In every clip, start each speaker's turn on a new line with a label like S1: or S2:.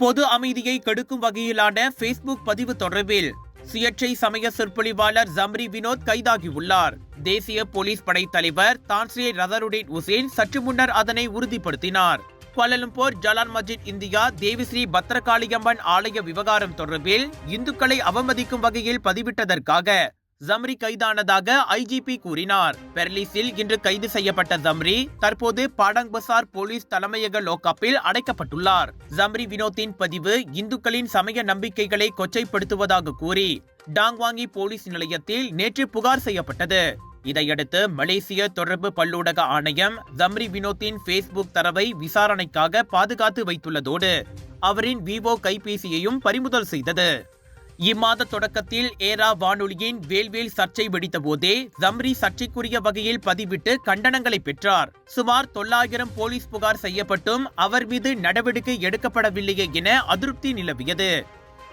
S1: பொது அமைதியை கெடுக்கும் வகையிலான ஃபேஸ்புக் பதிவு தொடர்பில் சுயேட்சை சமய சொற்பொழிவாளர் ஜம்ரி வினோத் கைதாகியுள்ளார். தேசிய போலீஸ் படைத் தலைவர் தான்ஸ்ரே ரதருடின் உசேன் சற்று முன்னர் அதனை உறுதிப்படுத்தினார். Kuala Lumpur Jalan Masjid India Devisri Bhadrakaliamman ஆலய விவகாரம் தொடர்பில் இந்துக்களை அவமதிக்கும் வகையில் பதிவிட்டதற்காக ஜம்ரி கைதானதாக ஐஜிபி கூறினார். பெர்லிஸில் இன்று கைது செய்யப்பட்ட ஜம்ரி தற்போது பாடங் பசார் போலீஸ் தலைமையக லோக்கப்பில் அடைக்கப்பட்டுள்ளார். ஜம்ரி வினோத்தின் பதிவு இந்துக்களின் சமய நம்பிக்கைகளை கொச்சைப்படுத்துவதாக கூறி டாங்வாங்கி போலீஸ் நிலையத்தில் நேற்று புகார் செய்யப்பட்டது. இதையடுத்து மலேசிய தொடர்பு பல்லூடக ஆணையம் ஜம்ரி வினோத்தின் ஃபேஸ்புக் தரவை விசாரணைக்காக பாதுகாத்து வைத்துள்ளதோடு அவரின் விவோ கைபேசியையும் பறிமுதல் செய்தது. இம்மாத தொடக்கத்தில் ஏரா வானொலியின் வேல்வேல் சர்ச்சை வெடித்த போதே ஜம்ரி சர்ச்சைக்குரிய வகையில் பதிவிட்டு கண்டனங்களை பெற்றார். சுமார் தொள்ளாயிரம் போலீஸ் புகார் செய்யப்பட்டும் அவர் மீது நடவடிக்கை எடுக்கப்படவில்லையே என அதிருப்தி நிலவியது.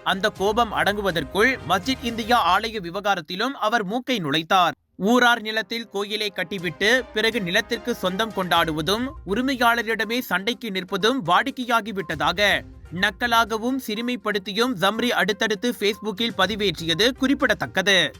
S1: அந்த கோபம் அடங்குவதற்குள் மஸ்ஜித் இந்தியா ஆலய விவகாரத்திலும் அவர் மூக்கை நுழைத்தார். ஊரார் நிலத்தில் கோயிலை கட்டிவிட்டு பிறகு நிலத்திற்கு சொந்தம் கொண்டாடுவதும் உரிமையாளரிடமே சண்டைக்கு நிற்பதும் வாடிக்கையாகிவிட்டதாக நக்கலாகவும் சிறுமைப்படுத்தியும் ஜம்ரி அடுத்தடுத்து ஃபேஸ்புக்கில் பதிவேற்றியது குறிப்பிடத்தக்கது.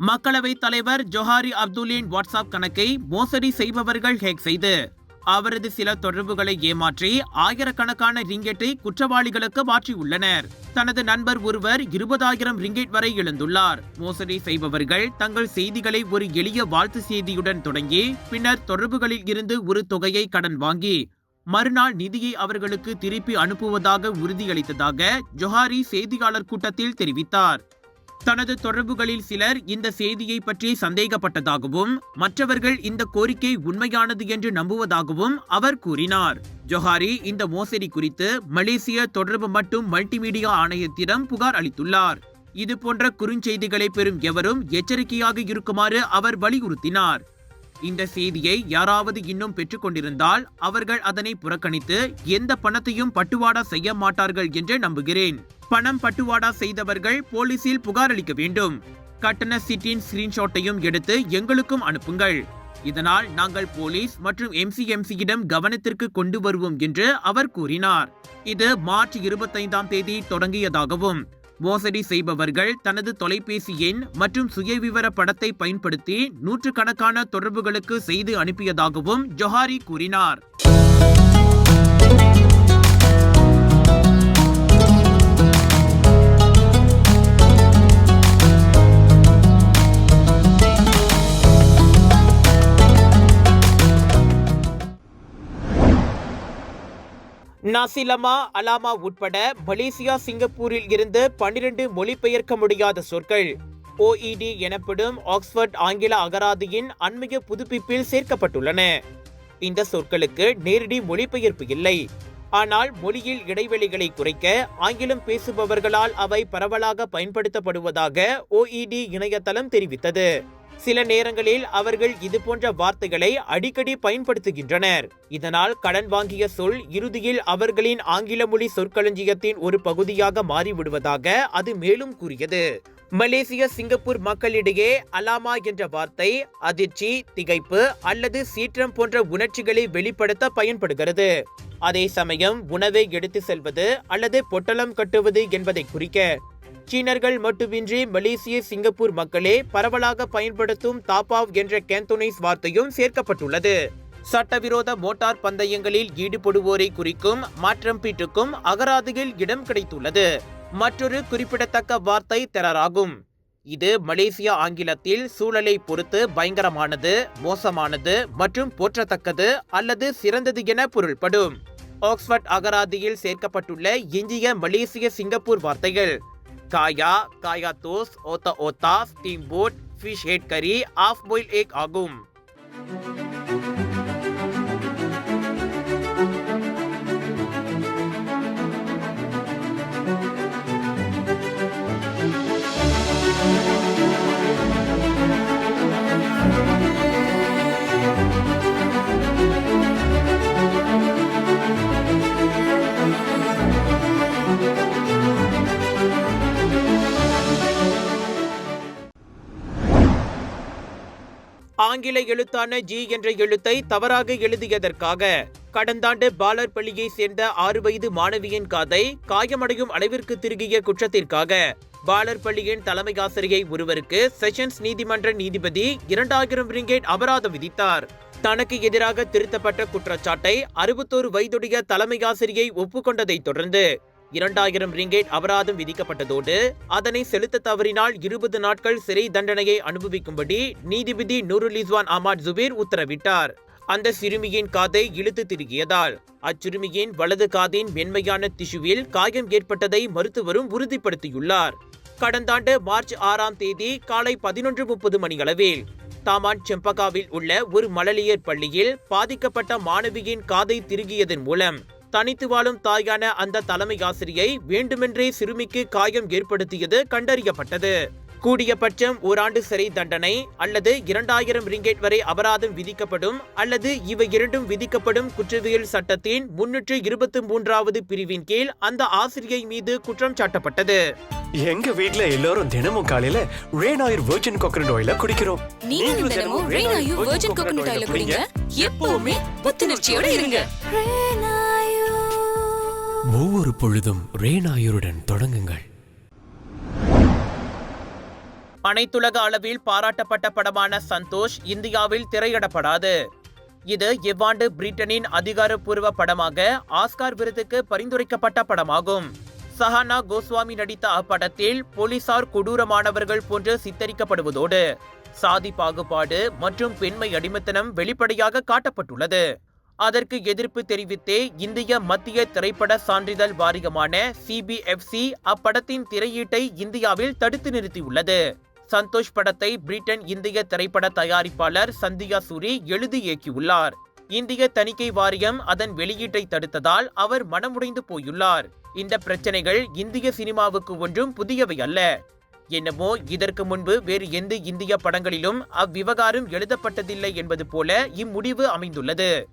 S1: மக்களவைத் தலைவர் ஜொஹாரி அப்துல்லின் வாட்ஸ்அப் கணக்கை மோசடி செய்பவர்கள் ஹேக் செய்து அவரது சில தொடர்புகளை ஏமாற்றி ஆயிரக்கணக்கான ரிங்கெட்டை குற்றவாளிகளுக்கு மாற்றியுள்ளனர். தனது நண்பர் ஒருவர் இருபதாயிரம் ரிங்கெட் வரை எழுந்துள்ளார் மோசடி செய்பவர்கள் தங்கள் செய்திகளை ஒரு எளிய வாழ்த்து செய்தியுடன் தொடங்கி பின்னர் தொடர்புகளில் இருந்து ஒரு தொகையை கடன் வாங்கி மறுநாள் நிதியை அவர்களுக்கு திருப்பி அனுப்புவதாக உறுதியளித்ததாக ஜொஹாரி செய்தியாளர் கூட்டத்தில் தெரிவித்தார். தனது தொடர்புகளில் சிலர் இந்த செய்தியை பற்றி சந்தேகப்பட்டதாகவும் மற்றவர்கள் இந்த கோரிக்கை உண்மையானது என்று நம்புவதாகவும் அவர் கூறினார். ஜொஹாரி இந்த மோசடி குறித்து மலேசிய தொடர்பு மற்றும் மல்டிமீடியா ஆணையத்திடம் புகார் அளித்துள்ளார். இதுபோன்ற குறுஞ்செய்திகளை பெறும் எவரும் எச்சரிக்கையாக இருக்குமாறு அவர் வலியுறுத்தினார். இந்த செய்தியை யாராவது இன்னும் பெற்றுக்கொண்டிருந்தால் அவர்கள் அதனை புறக்கணித்து எந்த பணத்தையும் பட்டுவாடா செய்ய மாட்டார்கள் என்று நம்புகிறேன். பணம் பட்டுவாடா செய்தவர்கள் போலீசில் புகார் அளிக்க வேண்டும். கட்டண சீட்டின் ஸ்கிரீன்ஷாட்டையும் எடுத்து எங்களுக்கும் அனுப்புங்கள். இதனால் நாங்கள் போலீஸ் மற்றும் எம்சிஎம்சியிடம் கவனத்திற்கு கொண்டு வருவோம் என்று அவர் கூறினார். இது மார்ச் இருபத்தைந்தாம் தேதி தொடங்கியதாகவும் மோசடி செய்பவர்கள் தனது தொலைபேசி எண் மற்றும் சுயவிவர படத்தை பயன்படுத்தி நூற்றுக்கணக்கான தொடர்புகளுக்கு செய்து அனுப்பியதாகவும் ஜொஹாரி கூறினார். நாசிலமா அலாமா உட்பட மலேசியா சிங்கப்பூரில் இருந்து பன்னிரண்டு மொழிபெயர்க்க முடியாத சொற்கள். ஓஇடி எனப்படும் ஆக்ஸ்போர்ட் ஆங்கில அகராதியின் அண்மைய புதுப்பிப்பில் சேர்க்கப்பட்டுள்ளன. இந்த சொற்களுக்கு நேரடி மொழிபெயர்ப்பு இல்லை. ஆனால் மொழியில் இடைவெளிகளை குறைக்க ஆங்கிலம் பேசுபவர்களால் அவை பரவலாக பயன்படுத்தப்படுவதாக ஓஇடி இணையதளம் தெரிவித்தது. சில நேரங்களில் அவர்கள் இதுபோன்ற வார்த்தைகளை அடிக்கடி பயன்படுத்துகின்றனர். இதனால் கடன் வாங்கிய சொல் இறுதியில் அவர்களின் ஆங்கில மொழி சொற்களஞ்சியத்தின் ஒரு பகுதியாக மாறிவிடுவதாக அது மேலும் கூறியது. மலேசிய சிங்கப்பூர் மக்களிடையே அலாமா என்ற வார்த்தை அதிர்ச்சி திகைப்பு அல்லது சீற்றம் போன்ற உணர்ச்சிகளை வெளிப்படுத்த பயன்படுகிறது. அதே சமயம் உணவை எடுத்து செல்வது அல்லது பொட்டலம் கட்டுவது என்பதை குறிக்க சீனர்கள் மட்டுமின்றி மலேசிய சிங்கப்பூர் மக்களே பரவலாக பயன்படுத்தும் தாப்பாவ் என்ற கேந்தோனைஸ் வார்த்தையும் சேர்க்கப்பட்டுள்ளது. சட்டவிரோத மோட்டார் பந்தயங்களில் ஈடுபடுவோரை குறிக்கும் மாற்றம்பீட்டுக்கும் அகராதியில் இடம் கிடைத்துள்ளது. மற்றொரு குறிப்பிடத்தக்க வார்த்தை தெரராகும். இது மலேசிய ஆங்கிலத்தில் சூழலை பொறுத்து பயங்கரமானது மோசமானது மற்றும் போற்றத்தக்கது அல்லது சிறந்தது என பொருள்படும். ஆக்ஸ்போர்ட் அகராதியில் சேர்க்கப்பட்டுள்ள இந்திய மலேசிய சிங்கப்பூர் வார்த்தைகள் काया काया तोस ओता ओता steam boat fish head curry half boil एक आगुम। ஆங்கில எழுத்தான ஜி என்ற எழுத்தை தவறாக எழுதியதற்காக கடந்தாண்டு பாலர் பள்ளியை சேர்ந்த ஆறு வயது மாணவியின் காதை காயமடையும் அளவிற்கு திருகிய குற்றத்திற்காக பாலர் பள்ளியின் தலைமை ஆசிரியை ஒருவருக்கு செஷன்ஸ் நீதிமன்ற நீதிபதி இரண்டாயிரம் ரிங்கேட் அபராதம் விதித்தார். தனக்கு எதிராக திருத்தப்பட்ட குற்றச்சாட்டை அறுபத்தோரு வயதுடைய தலைமை ஆசிரியை ஒப்புக்கொண்டதைத் தொடர்ந்து இரண்டாயிரம் ரிங்கேட் அபராதம் விதிக்கப்பட்டதோடு அதனை செலுத்த தவறினால் இருபது நாட்கள் சிறை தண்டனையை அனுபவிக்கும்படி நீதிபதி நூருலிஸ்வான் இஸ்வான் ஜுபீர் உத்தரவிட்டார். அந்த சிறுமியின் காதை இழுத்து திருகியதால் அச்சிறுமியின் வலது காதின் மென்மையான திசுவில் காயம் ஏற்பட்டதை மருத்துவரும் உறுதிப்படுத்தியுள்ளார். கடந்த ஆண்டு மார்ச் ஆறாம் தேதி காலை பதினொன்று முப்பது மணியளவில் தாமான் செம்பகாவில் உள்ள ஒரு மழலையர் பள்ளியில் பாதிக்கப்பட்ட மாணவியின் காதை திருகியதன் மூலம் தனித்து வாழும் தாயான அந்த தலைமை ஆசிரியை வேண்டுமென்றே சிறுமிக்கு காயம் ஏற்படுத்தியது கண்டறியப்பட்டது. கூடியபட்சம் ஓராண்டு சிறை தண்டனை அல்லது இரண்டாயிரம் ரிங்கெட் வரை அபராதம் விதிக்கப்படும் அல்லது இவை இரண்டும் விதிக்கப்படும் குற்றவியல் சட்டத்தின் முன்னூற்று இருபத்தி மூன்றாவது பிரிவின் கீழ் அந்த ஆசிரியை மீது குற்றம் சாட்டப்பட்டது.
S2: எங்க வீட்ல எல்லாரும் தினமும் காலையில ரேன் ஆயில் வெர்ஜின் கோகனட் ஆயில குடிக்கிறோம்.
S3: நீங்களும் தினமும் ரெய்னாயு வெர்ஜின் கோகனட் ஆயில குடிங்க. எப்பவுமே புத்துணர்ச்சியோட இருங்க.
S4: ஒவ்வொரு பொழுதும் ரேனாயுருடன் தொடங்குங்கள்.
S1: அனைத்துலக அளவில் பாராட்டப்பட்ட படமான சந்தோஷ் இந்தியாவில் திரையிடப்படாது. இது இவ்வாண்டு பிரிட்டனின் அதிகாரப்பூர்வ படமாக ஆஸ்கார் விருதுக்கு பரிந்துரைக்கப்பட்ட படமாகும். சஹானா கோஸ்வாமி நடித்த அப்படத்தில் போலீசார் கொடூரமானவர்கள் போன்று சித்தரிக்கப்படுவதோடு சாதி பாகுபாடு மற்றும் பெண்மை அடிமைத்தனம் வெளிப்படையாக காட்டப்பட்டுள்ளது. அதற்கு எதிர்ப்பு தெரிவித்தே இந்திய மத்திய திரைப்பட சான்றிதழ் வாரியமான சிபிஎஃப்சி அப்படத்தின் திரையீட்டை இந்தியாவில் தடுத்து நிறுத்தியுள்ளது. சந்தோஷ் படத்தை பிரிட்டன் இந்திய திரைப்பட தயாரிப்பாளர் சந்தியா சூரி எழுதி இயக்கியுள்ளார். இந்திய தணிக்கை வாரியம் அதன் வெளியீட்டை தடுத்ததால் அவர் மனமுடைந்து போயுள்ளார். இந்த பிரச்சனைகள் இந்திய சினிமாவுக்கு ஒன்றும் புதியவை அல்ல. என்னமோ இதற்கு முன்பு வேறு எந்த இந்திய படங்களிலும் அவ்விவகாரம் எழுதப்பட்டதில்லை என்பது போல இம்முடிவு அமைந்துள்ளது.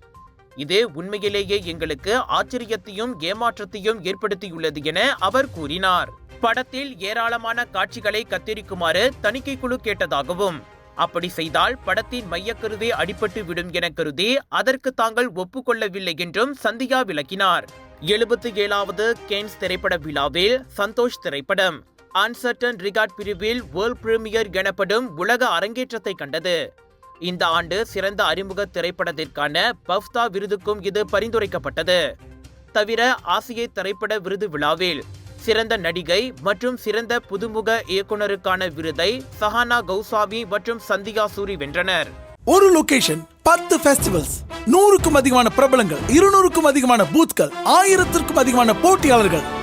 S1: இது உண்மையிலேயே எங்களுக்கு ஆச்சரியத்தையும் ஏமாற்றத்தையும் ஏற்படுத்தியுள்ளது என அவர் கூறினார். படத்தில் ஏராளமான காட்சிகளை கத்திரிக்குமாறு தணிக்கை குழு கேட்டதாகவும் அப்படி செய்தால் படத்தின் மையக்கருவே அடிபட்டு விடும் என கருதி அதற்கு தாங்கள் ஒப்புக்கொள்ளவில்லை என்றும் சந்தியா விளக்கினார். எழுபத்தி ஏழாவது கேன்ஸ் திரைப்பட விழாவில் சந்தோஷ் திரைப்படம். அன்சர்டன் ரிகார்ட் பிரிவில் வேர்ல்ட் பிரீமியர் எனப்படும் உலக அரங்கேற்றத்தை கண்டது. இந்த ஆண்டு சிறந்த அறிமுக திரைப்படத்திற்கான பஃப்தா விருதுக்கும் இது பரிந்துரைக்கப்பட்டது. தவிர ஆசிய திரைப்பட விருது விழாவில் சிறந்த நடிகை மற்றும் சிறந்த புதுமுக இயக்குனருக்கான விருதை சஹானா கௌசாமி மற்றும் சந்தியா சூரி வென்றனர்.
S5: ஒரு லொகேஷன் பத்து ஃபெஸ்டிவல்ஸ் நூறுக்கும் அதிகமான பிரபலங்கள் இருநூறுக்கும் அதிகமான பூத்கள் ஆயிரத்திற்கும் அதிகமான போட்டியாளர்கள்.